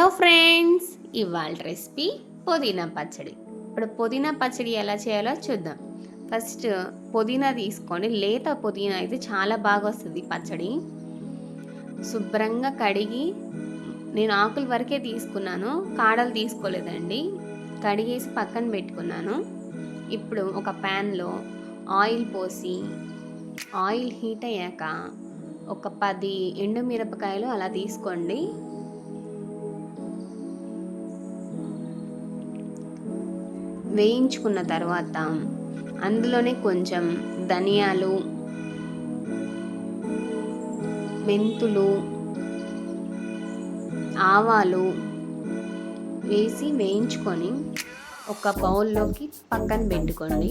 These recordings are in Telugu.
హలో ఫ్రెండ్స్ ఇవాళ రెసిపీ పుదీనా పచ్చడి. ఇప్పుడు పుదీనా పచ్చడి ఎలా చేయాలో చూద్దాం. ఫస్ట్ పుదీనా తీసుకొని లేత పుదీనా అయితే చాలా బాగా వస్తుంది పచ్చడి. శుభ్రంగా కడిగి నేను ఆకుల వరకే తీసుకున్నాను కాడలు తీసుకోలేదండి. కడిగేసి పక్కన పెట్టుకున్నాను. ఇప్పుడు ఒక ప్యాన్లో ఆయిల్ పోసి ఆయిల్ హీట్ అయ్యాక ఒక పది ఎండుమిరపకాయలు అలా తీసుకోండి. వేయించుకున్న తర్వాత అందులోనే కొంచెం ధనియాలు మెంతులు ఆవాలు వేసి వేయించుకొని ఒక బౌల్లోకి పక్కన పెట్టుకోండి.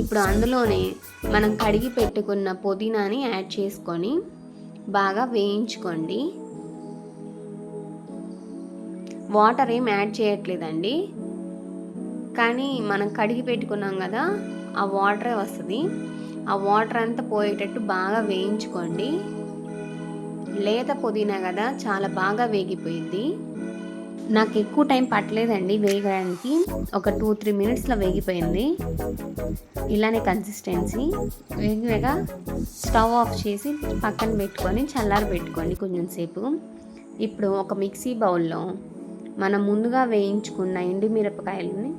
ఇప్పుడు అందులోనే మనం కడిగి పెట్టుకున్న పుదీనాని యాడ్ చేసుకొని బాగా వేయించుకోండి. వాటర్ ఏం యాడ్ చేయట్లేదండి. కానీ మనం కడిగి పెట్టుకున్నాం కదా ఆ వాటరే వస్తుంది. ఆ వాటర్ అంతా పోయేటట్టు బాగా వేయించుకోండి. లేత పుదీనా కదా చాలా బాగా వేగిపోయింది నాకు ఎక్కువ టైం పట్టలేదండి వేగడానికి ఒక టూ త్రీ మినిట్స్లో వేగిపోయింది. ఇలానే కన్సిస్టెన్సీ. వేగివేగా స్టవ్ ఆఫ్ చేసి పక్కన పెట్టుకొని చల్లారి పెట్టుకోండి కొంచెం సేపు. ఇప్పుడు ఒక మిక్సీ బౌల్లో మనం ముందుగా వేయించుకున్న ఎండుమిరపకాయలని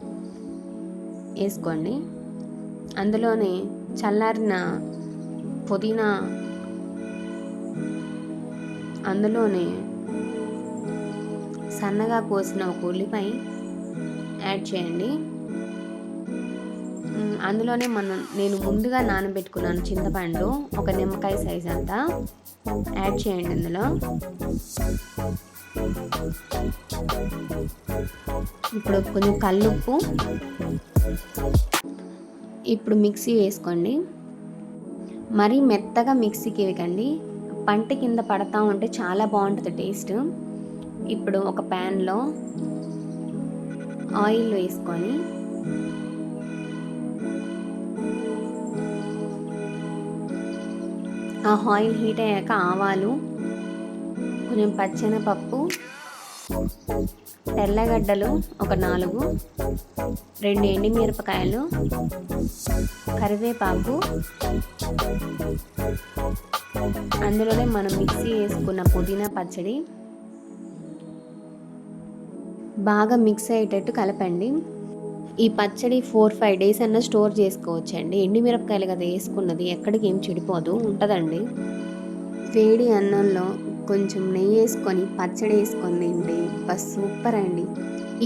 వేసుకోండి. అందులోనే చల్లారిన పుదీనా అందులోనే సన్నగా కోసిన ఒక ఉల్లిపాయ యాడ్ చేయండి. అందులోనే మనం నేను ముందుగా నానబెట్టుకున్నాను చింతపండు ఒక నిమ్మకాయ సైజ్ అంతా యాడ్ చేయండి ఇందులో. ఇప్పుడు కొంచెం కల్లుప్పు. ఇప్పుడు మిక్సీ వేసుకోండి. మరీ మెత్తగా మిక్సీకి ఇవ్వకండి పంట కింద పడతా ఉంటే చాలా బాగుంటుంది టేస్ట్. ఇప్పుడు ఒక ప్యాన్లో ఆయిల్ వేసుకొని ఆ ఆయిల్ హీట్ అయ్యాక ఆవాలు కొంచెం పచ్చెనపప్పు తెల్లగడ్డలు ఒక నాలుగు రెండు ఎండిమిరపకాయలు కరివేపాకు. అందులోనే మనం మిక్సీ వేసుకున్న పుదీనా పచ్చడి బాగా మిక్స్ అయ్యేటట్టు కలపండి. ఈ పచ్చడి ఫోర్ ఫైవ్ డేస్ అన్న స్టోర్ చేసుకోవచ్చండి. ఎండిమిరపకాయలు కదా వేసుకున్నది ఎక్కడికి ఏం చెడిపోదు ఉంటుందండి. వేడి అన్నంలో కొంచెం నెయ్యి వేసుకొని పచ్చడి వేసుకొని తింటే బస్ సూపర్ అండి.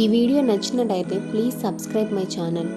ఈ వీడియో నచ్చినట్టయితే ప్లీజ్ సబ్స్క్రైబ్ మై ఛానల్.